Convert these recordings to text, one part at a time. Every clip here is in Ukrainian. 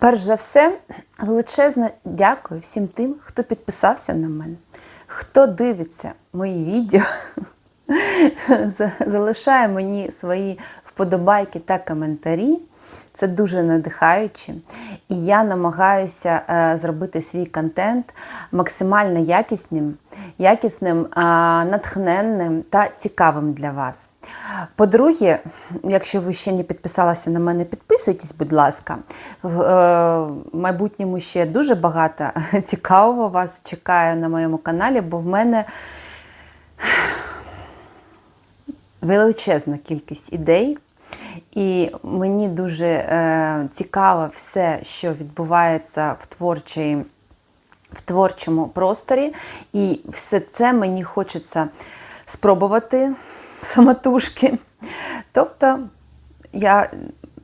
Перш за все, величезне дякую всім тим, хто підписався на мене, хто дивиться мої відео, залишає мені свої вподобайки та коментарі. Це дуже надихаюче. І я намагаюся е, зробити свій контент максимально якісним, якісним, натхненним та цікавим для вас. По-друге, якщо ви ще не підписалися на мене, підписуйтесь, будь ласка. В е, майбутньому ще дуже багато цікавого вас чекає на моєму каналі, бо в мене величезна кількість ідей. І мені дуже е, цікаво все, що відбувається в творчій, в творчому просторі. І все це мені хочеться спробувати самотужки. Тобто, я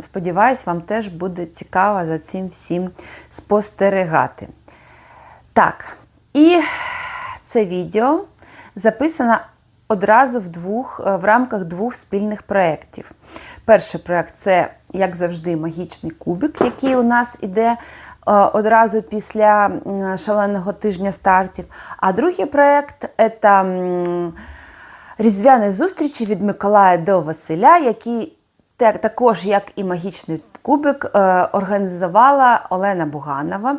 сподіваюся, вам теж буде цікаво за цим всім спостерігати. Так, і це відео записано одразу в двох, е, в рамках двох спільних проєктів. Перший проєкт це, як завжди, магічний кубик, який у нас іде е, одразу після шаленого тижня стартів. А другий проєкт це різдвяні зустрічі від Миколая до Василя, так- також, як і магічний кубик, е, організувала Олена Буганова.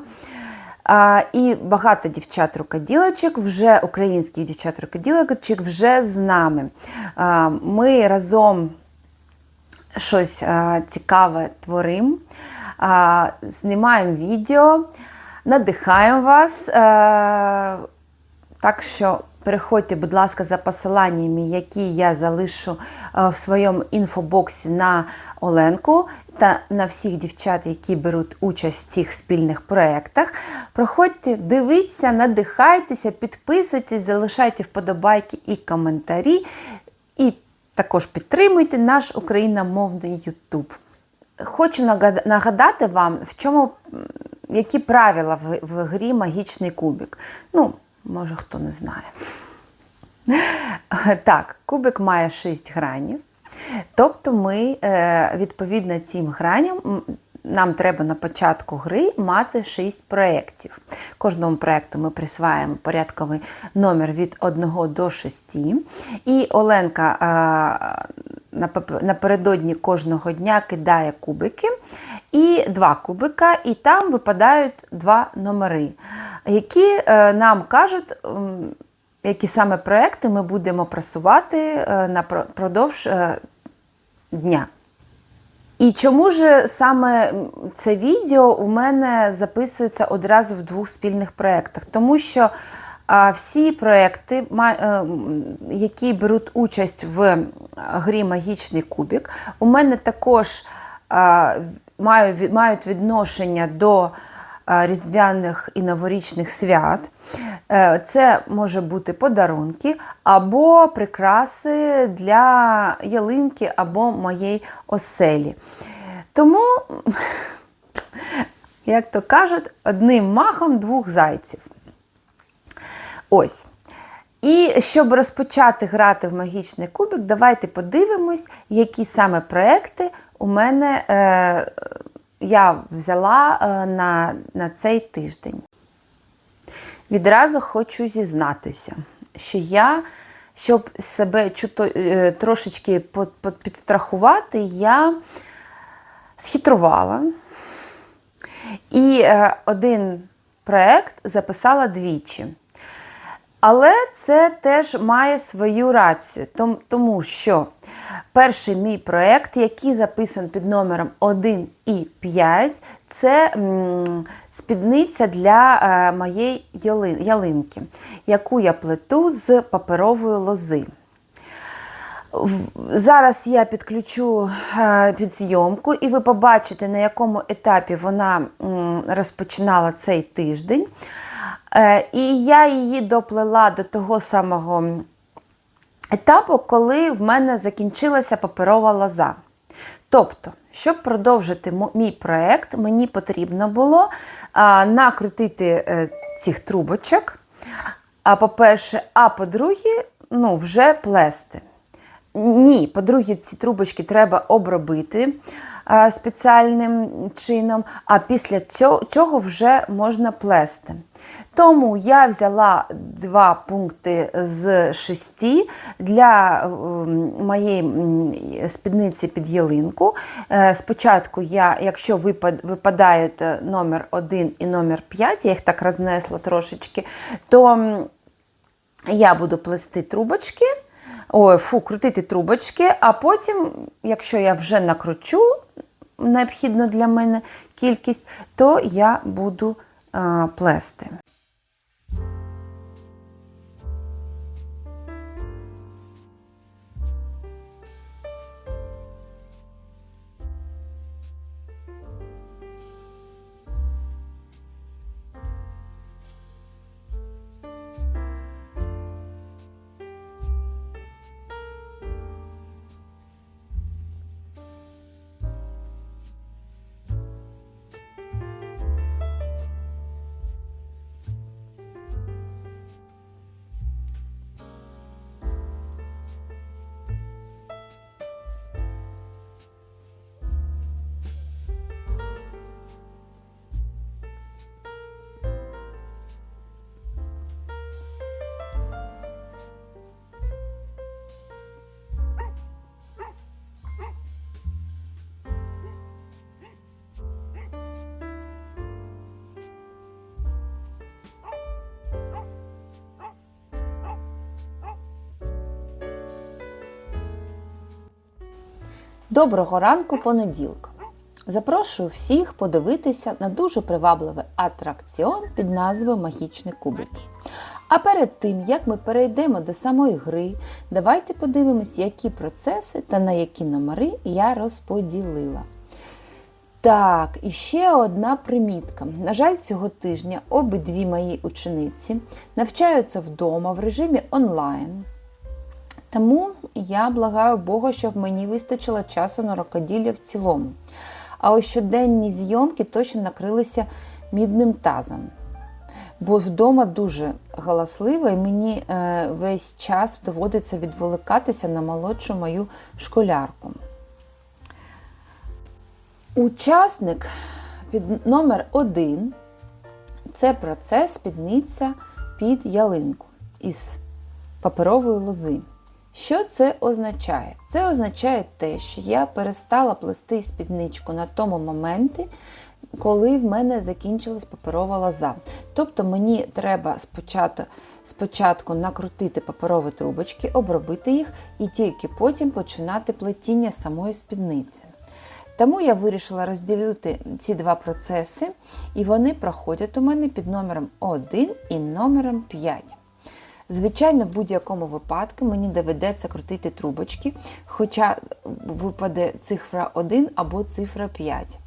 І багато дівчат-рукоділочок, вже українських дівчат-рукоділочок вже з нами. Ми разом щось цікаве творимо, знімаємо відео, надихаємо вас. Так що переходьте, будь ласка, за посиланнями, які я залишу е, в своєму інфобоксі на Оленку та на всіх дівчат, які беруть участь в цих спільних проєктах. Проходьте, дивіться, надихайтеся, підписуйтесь, залишайте вподобайки і коментарі. Також підтримуйте наш україномовний Ютуб. Хочу нагадати вам, в чому, які правила в, в грі Магічний кубик. Ну, може, хто не знає. Так, кубик має 6 гранів. Тобто ми, е, відповідно цим граням, нам треба на початку гри мати 6 проєктів. Кожному проєкту ми присваємо порядковий номер від 1 до 6. І Оленка е, напередодні кожного дня кидає кубики. І два кубика, і там випадають два номери, які е, нам кажуть, які саме проекти ми будемо просувати е, напродовж дня. І чому ж саме це відео у мене записується одразу в двох спільних проєктах? Тому що всі проєкти, ма- е, які беруть участь в грі Магічний кубік, у мене також мають відношення до різдвяних і новорічних свят. Е, Це може бути подарунки або прикраси для ялинки або моєї оселі. Тому, як то кажуть, одним махом двох зайців. Ось. І щоб розпочати грати в магічний кубик, давайте подивимось, які саме проекти у мене е, я взяла е, на, на цей тиждень. Відразу хочу зізнатися, що я, щоб себе чуто, е, трошечки підстрахувати, я схитрувала. І е, один проект записала двічі. Але це теж має свою рацію, тому що Перший мій проєкт, який записан під номером 1 і 5, це спідниця для е, моєї ялин- ялинки, яку я плету з паперової лози. Зараз я підключу е, підзйомку, і ви побачите, на якому етапі вона розпочинала цей тиждень. Е, І я її доплела до того самого етапу, коли в мене закінчилася паперова лоза. Тобто, щоб продовжити мій проєкт, мені потрібно було накрутити е, цих трубочок. А по-перше, а по-друге, ну, вже плести. Ні, по-друге, ці трубочки треба обробити спеціальним чином, а після цього вже можна плести. Тому я взяла два пункти з шести для ем, моєї спідниці під ялинку. Е, Спочатку я, якщо випадають е, номер 1 і номер 5, я їх так рознесла трошечки, то я буду плести трубочки, ой, фу, крутити трубочки, а потім, якщо я вже накручу необхідну для мене кількість, то я буду е, плести. Доброго ранку понеділка. Запрошую всіх подивитися на дуже привабливий атракціон під назвою Магічний кубик. А перед тим, як ми перейдемо до самої гри, давайте подивимось, які процеси та на які номери я розподілила. Так, і ще одна примітка. На жаль, цього тижня обидві мої учениці навчаються вдома в режимі онлайн. Тому я благаю Бога, щоб мені вистачило часу на рукоділля в цілому. А ось щоденні зйомки точно накрилися мідним тазом. Бо вдома дуже галасливо, і мені е, весь час доводиться відволикатися на молодшу мою школярку. Учасник під номер один це процес спідниця під ялинку із паперової лози. Що це означає? Це означає те, що я перестала плести спідничку на тому моменті, коли в мене закінчилась паперова лоза. Тобто мені треба спочатку, спочатку накрутити паперові трубочки, обробити їх і тільки потім починати плетіння самої спідниці. Тому я вирішила розділити ці два процеси, і вони проходять у мене під номером 1 і номером 5. Звичайно, в будь-якому випадку мені доведеться крутити трубочки, хоча випаде цифра 1 або цифра 5.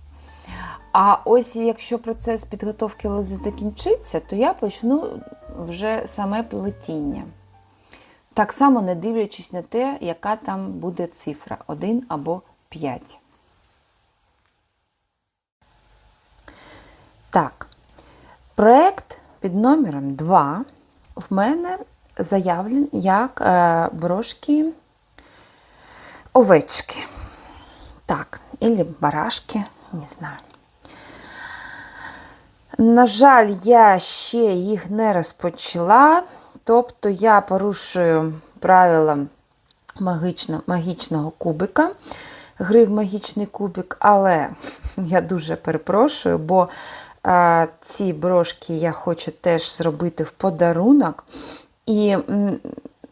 А ось якщо процес підготовки лози закінчиться, то я почну вже саме плетіння. Так само не дивлячись на те, яка там буде цифра 1 або 5. Так, проєкт під номером 2 в мене заявлен як е, брошки овечки. Так, або барашки, не знаю. На жаль, я ще їх не розпочала, тобто я порушую правила магічно, магічного кубика, гри в магічний кубик, але я дуже перепрошую, бо ці брошки я хочу теж зробити в подарунок. І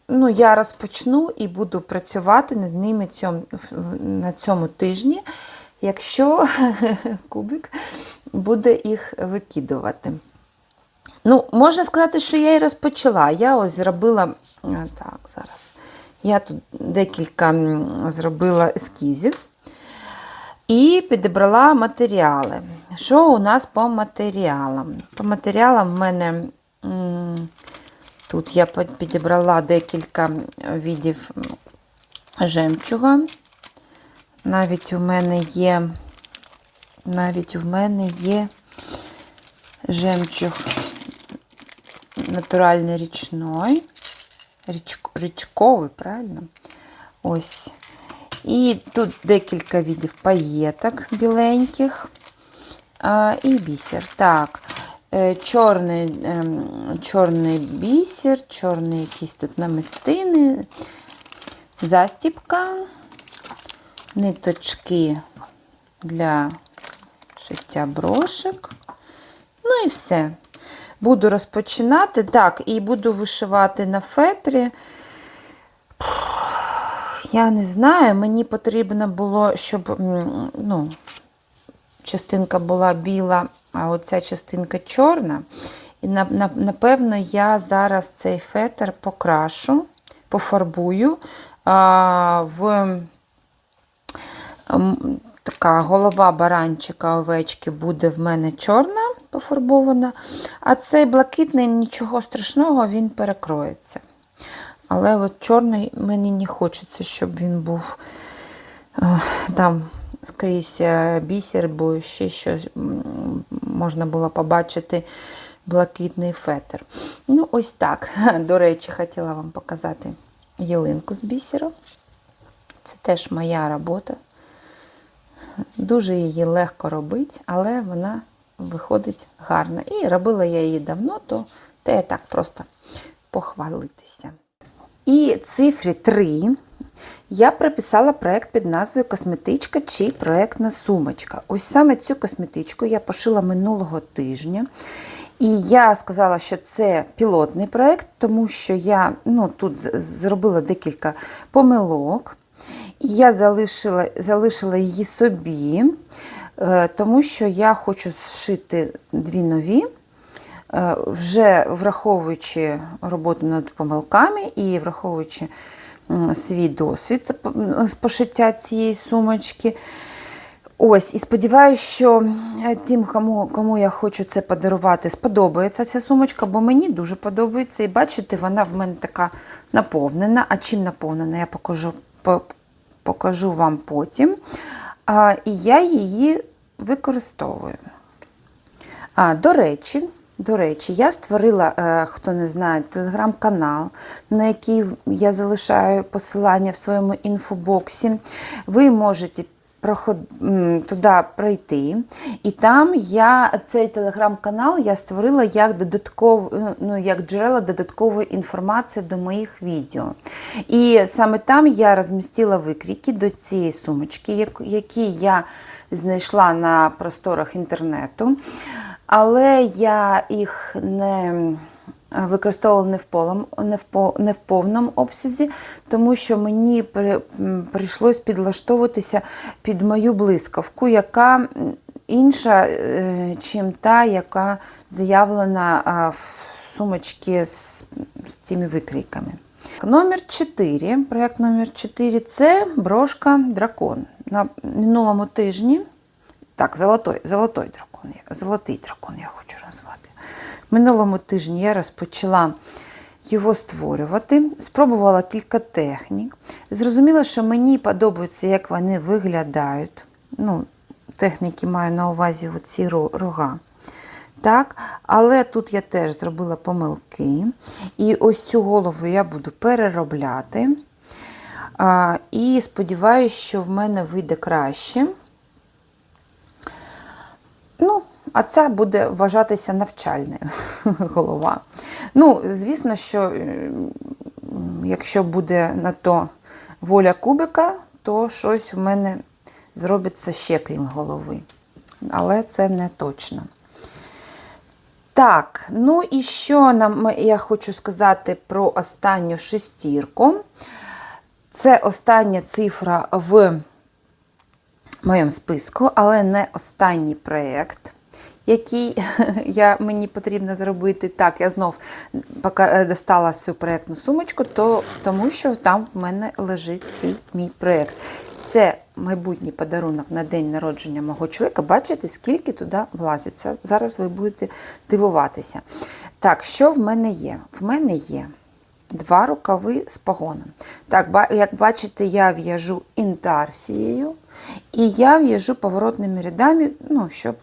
ну, я розпочну і буду працювати над ними цьому, на цьому тижні, якщо кубик буде їх викидувати. Ну, можна сказати, що я і розпочала. Я ось зробила так, зараз. Я тут декілька зробила ескізів і підібрала матеріали. Що у нас по матеріалам? По матеріалам в мене тут я підібрала декілька видів жемчуга. Навіть у мене є, навіть у мене є жемчуг натуральний річной. Річковий, правильно? Ось. І тут декілька видів паєток біленьких. А, і бісер. Так, е, чорний, ем, чорний бісер, чорний якісь тут намистини, застіпка, ниточки для шиття брошек. Ну і все. Буду розпочинати. Так, і буду вишивати на фетрі. Я не знаю, мені потрібно було, щоб ну, частинка була біла, а оця частинка чорна. І на- на- напевно, я зараз цей фетр покрашу, пофарбую а, в така голова баранчика овечки буде в мене чорна пофарбована, а цей блакитний нічого страшного, він перекроється. Але от чорний мені не хочеться, щоб він був е, там скрізь е, бісер, бо ще щось можна було побачити блакитний фетр. Ну, ось так. До речі, хотіла вам показати ялинку з бісеру. Це теж моя робота. Дуже її легко робити, але вона виходить гарно. І робила я її давно, то те так просто похвалитися. І цифрі 3 я приписала проєкт під назвою Косметичка чи проєктна сумочка. Ось саме цю косметичку я пошила минулого тижня. І я сказала, що це пілотний проєкт, тому що я ну, тут зробила декілька помилок. І я залишила, залишила її собі, е, тому що я хочу зшити дві нові. Е, вже враховуючи роботу над помилками і враховуючи свій досвід з пошиття цієї сумочки. Ось, і сподіваюся, що е, тим, кому, кому я хочу це подарувати, сподобається ця сумочка, бо мені дуже подобається. І бачите, вона в мене така наповнена. А чим наповнена, я покажу, по- покажу вам потім. А, і я її використовую. А, до речі, до речі, я створила, е, хто не знає, телеграм-канал, на який я залишаю посилання в своєму інфобоксі. Ви можете проход... туди пройти. І там я цей телеграм-канал я створила як додатково, ну, як джерело додаткової інформації до моїх відео. І саме там я розмістила викрійки до цієї сумочки, які я знайшла на просторах інтернету. Але я їх не використовувала не в, полом, не, в, по- не в повному обсязі, тому що мені при, прийшлось підлаштовуватися під мою блискавку, яка інша, е, чим та, яка заявлена в сумочці з, з цими викрійками. Номер 4, проєкт номер 4 це брошка дракон. На минулому тижні так, золотой, золотой дракон, я- золотий дракон я хочу назвати. Минулому тижні я розпочала його створювати, спробувала кілька технік. Зрозуміла, що мені подобається, як вони виглядають. Ну, техніки маю на увазі ці рога. Так, але тут я теж зробила помилки. І ось цю голову я буду переробляти. А, і сподіваюся, що в мене вийде краще. Ну, а це буде вважатися навчальною голова. Ну, звісно, що е, якщо буде на то воля кубика, то щось в мене зробиться ще крім голови. Але це не точно. Так, ну і що нам я хочу сказати про останню шестірку. Це остання цифра в моєму списку, але не останній проєкт, який я, мені потрібно зробити. Так, я знов е, достала цю проєктну сумочку, то, тому що там в мене лежить цей мій проєкт. Це майбутній подарунок на день народження мого чоловіка. Бачите, скільки туди влазиться. Зараз ви будете дивуватися. Так, що в мене є? В мене є два рукави з погоном. Так, як бачите, я в'яжу інтарсією і я в'яжу поворотними рядами, ну, щоб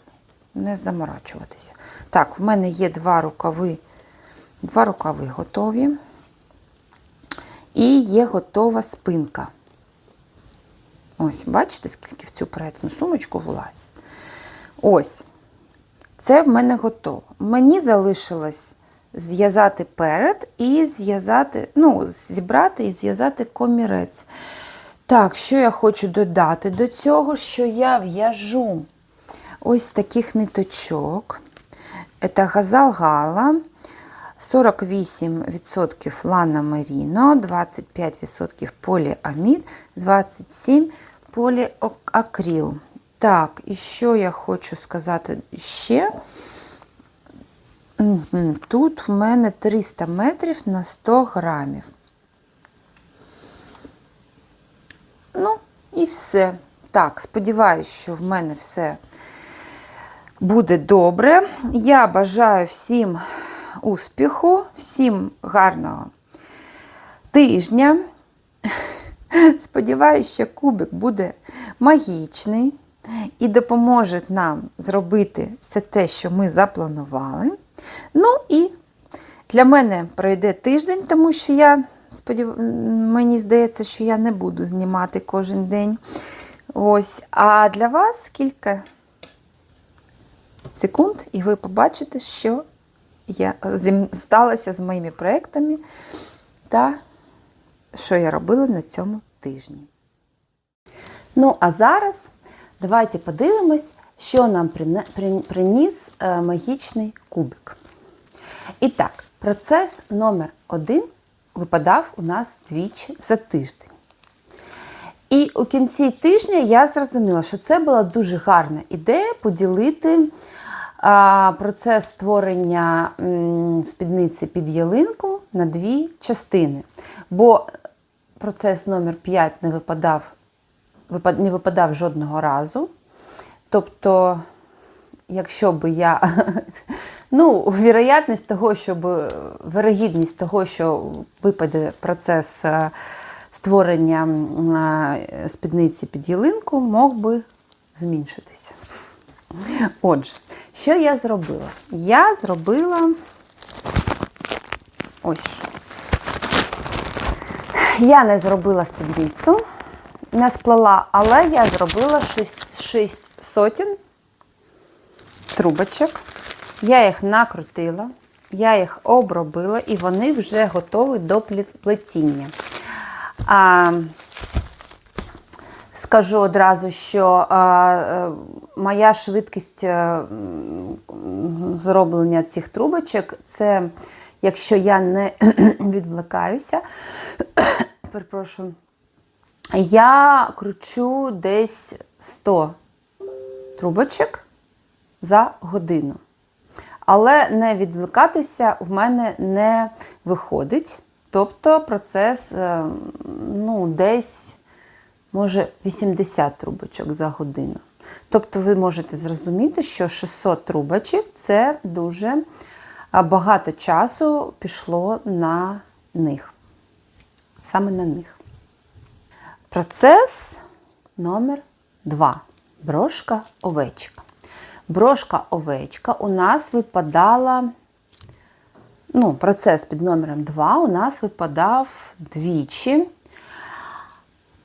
не заморачуватися. Так, в мене є два рукави, два рукави готові. І є готова спинка. Ось, бачите, скільки в цю проєктну сумочку влазить. Ось. Це в мене готово. Мені залишилось зв'язати перед і зв'язати, ну, зібрати і зв'язати комірець. Так, що я хочу додати до цього, що я в'яжу ось таких ниточок. Це газал гала, 48% лана меріно, 25% поліамід, 27% поліакрил. Так, і що я хочу сказати ще? Тут в мене 300 метрів на 100 грамів. Ну, і все. Так, сподіваюся, що в мене все буде добре. Я бажаю всім успіху, всім гарного тижня. Сподіваюся, що кубик буде магічний і допоможе нам зробити все те, що ми запланували. Ну і для мене пройде тиждень, тому що я сподів... мені здається, що я не буду знімати кожен день. Ось. А для вас кілька секунд, і ви побачите, що я... зі- сталося з моїми проектами та що я робила на цьому тижні. Ну, а зараз давайте подивимось, що нам приніс е, магічний кубик. І так, процес номер один випадав у нас двічі за тиждень. І у кінці тижня я зрозуміла, що це була дуже гарна ідея поділити процес створення спідниці під ялинку на дві частини. Бо процес номер 5 не випадав, не випадав жодного разу. Тобто, якщо би я. Ну, вірогідність того, щоб вирогідність того, що випаде процес е, створення е, спідниці під ялинку, мог би зменшитися. Отже, що я зробила? Я зробила ось що. Я не зробила спідницю, не сплела, але я зробила 6, 6 сотень трубочок. Я їх накрутила, я їх обробила і вони вже готові до плетіння. А, скажу одразу, що а, е, моя швидкість е, зроблення цих трубочок це якщо я не відвлекаюся, перепрошую, я кручу десь 100 трубочок за годину. Але не відвлекатися в мене не виходить. Тобто процес е, ну, десь може 80 трубочок за годину. Тобто ви можете зрозуміти, що 600 трубочок це дуже багато часу пішло на них. Саме на них. Процес номер 2. Брошка овечка. Брошка овечка у нас випадала, ну, процес під номером 2 у нас випадав двічі.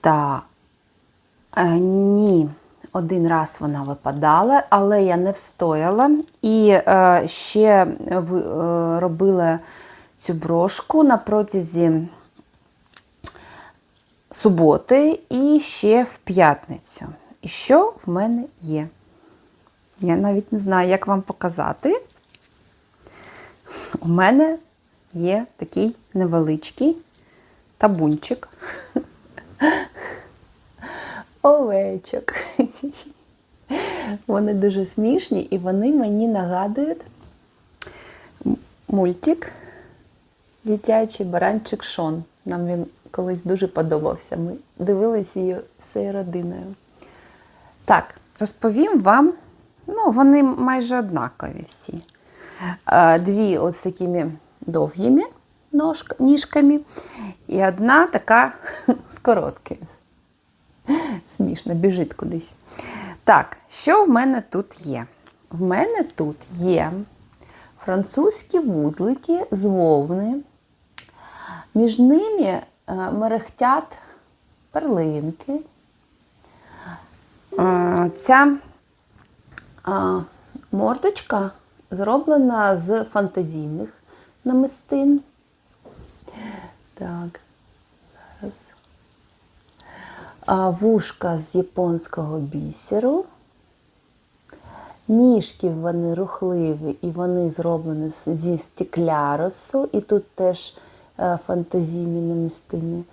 Та е, ні, один раз вона випадала, але я не встояла. І е, ще е, робила цю брошку на протязі суботи і ще в п'ятницю. І що в мене є? Я навіть не знаю, як вам показати. у мене є такий невеличкий табунчик. Овечок. Вони дуже смішні і вони мені нагадують мультик Дитячий баранчик Шон. Нам він колись дуже подобався. Ми дивилися її всією родиною. Так, розповім вам, ну, вони майже однакові всі. Е, Дві ось такими довгими ніжками, і одна така з короткими. Смішно, біжить кудись. Так, що в мене тут є? В мене тут є французькі вузлики з вовни. Між ними е, мерехтять перлинки. Е, Ця мордочка зроблена з фантазійних намистин. Так, зараз. Вушка з японського бісеру. Ніжки вони рухливі і вони зроблені зі стекляросу, і тут теж е, фантазійні намистини.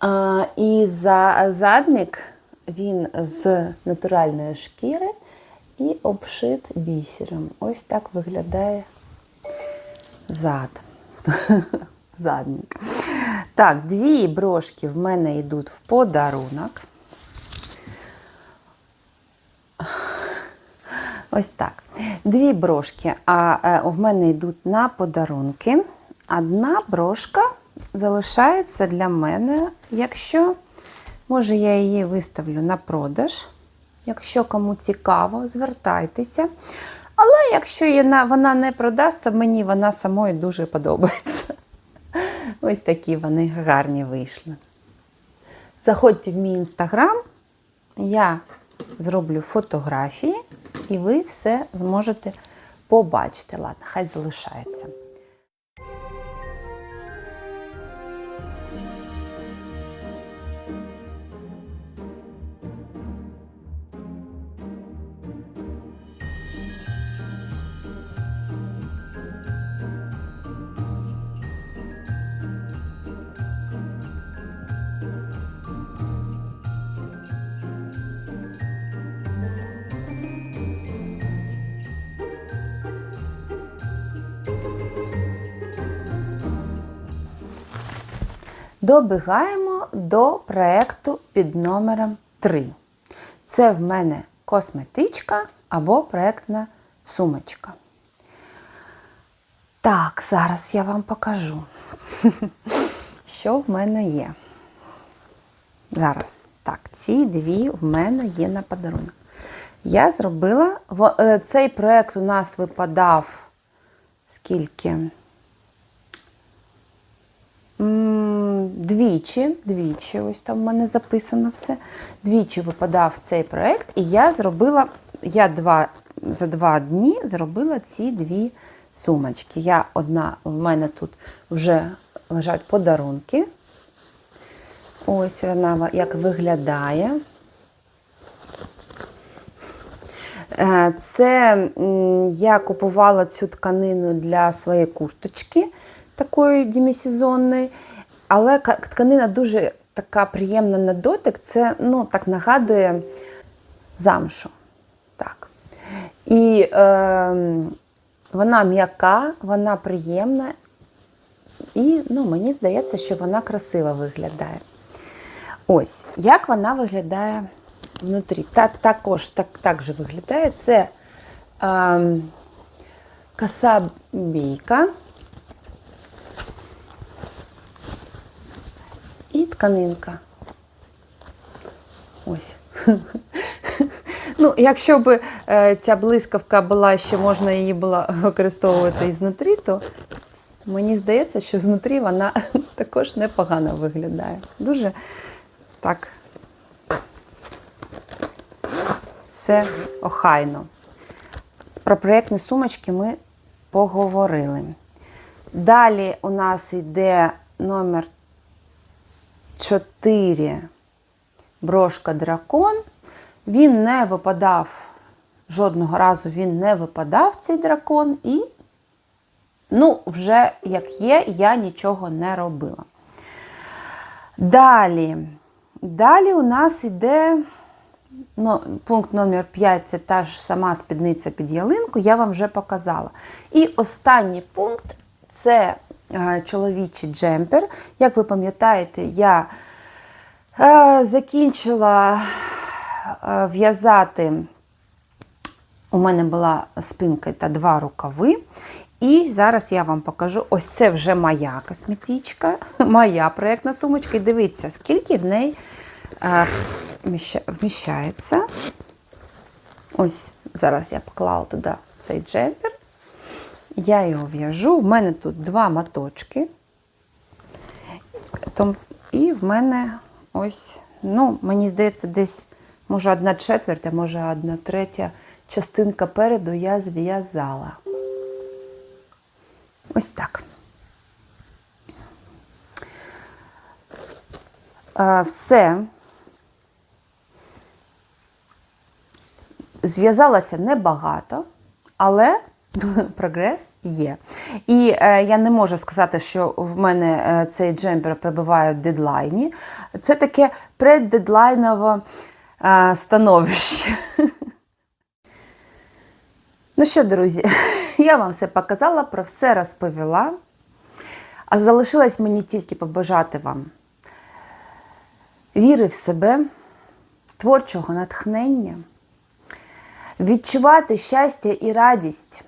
А, і за, задник він з натуральної шкіри і обшит бісером. Ось так виглядає зад. Задник. Так, дві брошки в мене йдуть в подарунок. Ось так. Дві брошки, а е, в мене йдуть на подарунки. Одна брошка залишається для мене, якщо, може, я її виставлю на продаж. Якщо кому цікаво, звертайтеся. Але якщо вона не продасться, мені вона самої дуже подобається. Ось такі вони гарні вийшли. Заходьте в мій інстаграм, я зроблю фотографії, і ви все зможете побачити. Ладно, хай залишається. Добігаємо до проєкту під номером 3. Це в мене косметичка або проєктна сумочка. Так, зараз я вам покажу, що в мене є. Зараз. Так, ці дві в мене є на подарунок. Я зробила е, цей проєкт у нас випадав скільки? Двічі, двічі, ось там в мене записано все. Двічі випадав цей проєкт, і я зробила, я два, за два дні зробила ці дві сумочки. Я одна, в мене тут вже лежать подарунки. Ось вона як виглядає. Е, Це я купувала цю тканину для своєї курточки, такої демісезонної, але тканина дуже така приємна на дотик. Це ну, так нагадує замшу. Так. І е, вона м'яка, вона приємна, і ну, мені здається, що вона красиво виглядає. Ось, як вона виглядає внутрі. Та, також так, так же виглядає. Це ем, коса бійка і тканинка. Ось. Ну, якщо б е, ця блискавка була, ще можна її було використовувати і знутрі, то мені здається, що знутрі вона також непогано виглядає. Дуже так все охайно. Про проєктні сумочки ми поговорили. Далі у нас йде номер 4 брошка дракон. Він не випадав, жодного разу він не випадав цей дракон, і Ну, вже як є, я нічого не робила. Далі. Далі у нас йде ну, пункт номер 5 це та ж сама спідниця під ялинку, я вам вже показала. І останній пункт це чоловічий джемпер. Як ви пам'ятаєте, я е, закінчила е, в'язати. У мене була спинка та два рукави. І зараз я вам покажу. Ось це вже моя косметичка, моя проєктна сумочка. І дивіться, скільки в неї е, вміщається. Ось зараз я поклала туди цей джемпер. Я його в'яжу. В мене тут два моточки. І в мене ось, ну, мені здається, десь, може, одна четверта, може, одна третя частинка переду я зв'язала. Ось так. Все. Зв'язалася небагато, але прогрес є. І е, я не можу сказати, що в мене е, цей джемпер перебуває в дедлайні. Це таке преддедлайнове е, становище. Ну що, друзі, я вам все показала, про все розповіла. А залишилось мені тільки побажати вам віри в себе, творчого натхнення, відчувати щастя і радість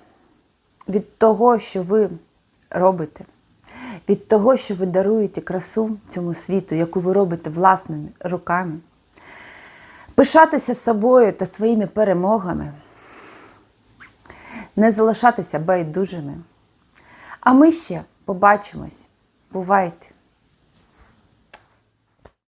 від того, що ви робите, від того, що ви даруєте красу цьому світу, яку ви робите власними руками, пишатися собою та своїми перемогами не залишатися байдужими. А ми ще побачимось. Бувайте!